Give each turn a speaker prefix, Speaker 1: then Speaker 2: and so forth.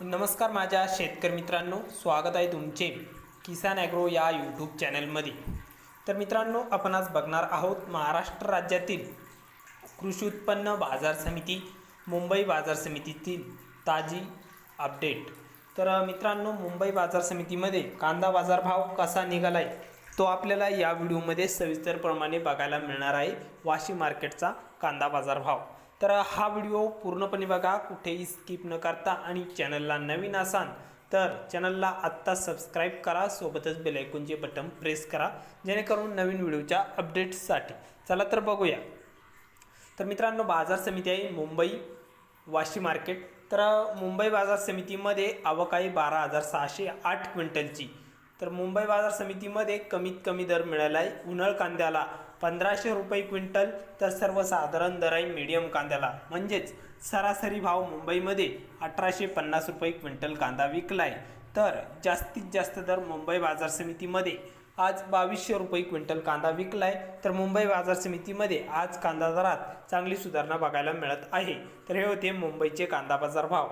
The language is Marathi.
Speaker 1: नमस्कार माझ्या शेतकरी मित्रांनो स्वागत आहे तुमचे किसान ॲग्रो या यूट्यूब चॅनलमध्ये. तर मित्रांनो आपण आज बघणार आहोत महाराष्ट्र राज्यातील कृषी उत्पन्न बाजार समिती मुंबई बाजार समितीतील ताजी अपडेट तर मित्रांनो मुंबई बाजार समितीमध्ये कांदा बाजार भाव कसा निघाला आहे तो आपल्याला या व्हिडिओमध्ये सविस्तरप्रमाणे बघायला मिळणार आहे. वाशी मार्केटचा कांदा बाजार भाव. तर हा व्हिडिओ पूर्णपणे बघा कुठेही स्किप न करता आणि चॅनलला नवीन असाल तर चॅनलला आत्ता सबस्क्राईब करा सोबतच बेलायकॉनचे बटन प्रेस करा जेणेकरून नवीन व्हिडिओच्या अपडेट्ससाठी चला तर बघूया. तर मित्रांनो बाजार समिती आहे मुंबई वाशी मार्केट तर मुंबई बाजार समितीमध्ये आवक आहे बारा हजार सहाशे आठ क्विंटलची. तर मुंबई बाजार समितीमध्ये कमीत कमी दर मिळाला आहे उन्हाळ कांद्याला पंधराशे रुपये क्विंटल तर सर्वसाधारण दर आहे मीडियम कांद्याला. म्हणजेच सरासरी भाव मुंबईमध्ये अठराशे पन्नास रुपये क्विंटल कांदा विकला आहे तर जास्तीत जास्त दर मुंबई बाजार समितीमध्ये आज बावीसशे रुपये क्विंटल कांदा विकलाय. तर मुंबई बाजार समितीमध्ये आज कांदा दरात चांगली सुधारणा बघायला मिळत आहे. तर हे होते मुंबईचे कांदा बाजार भाव.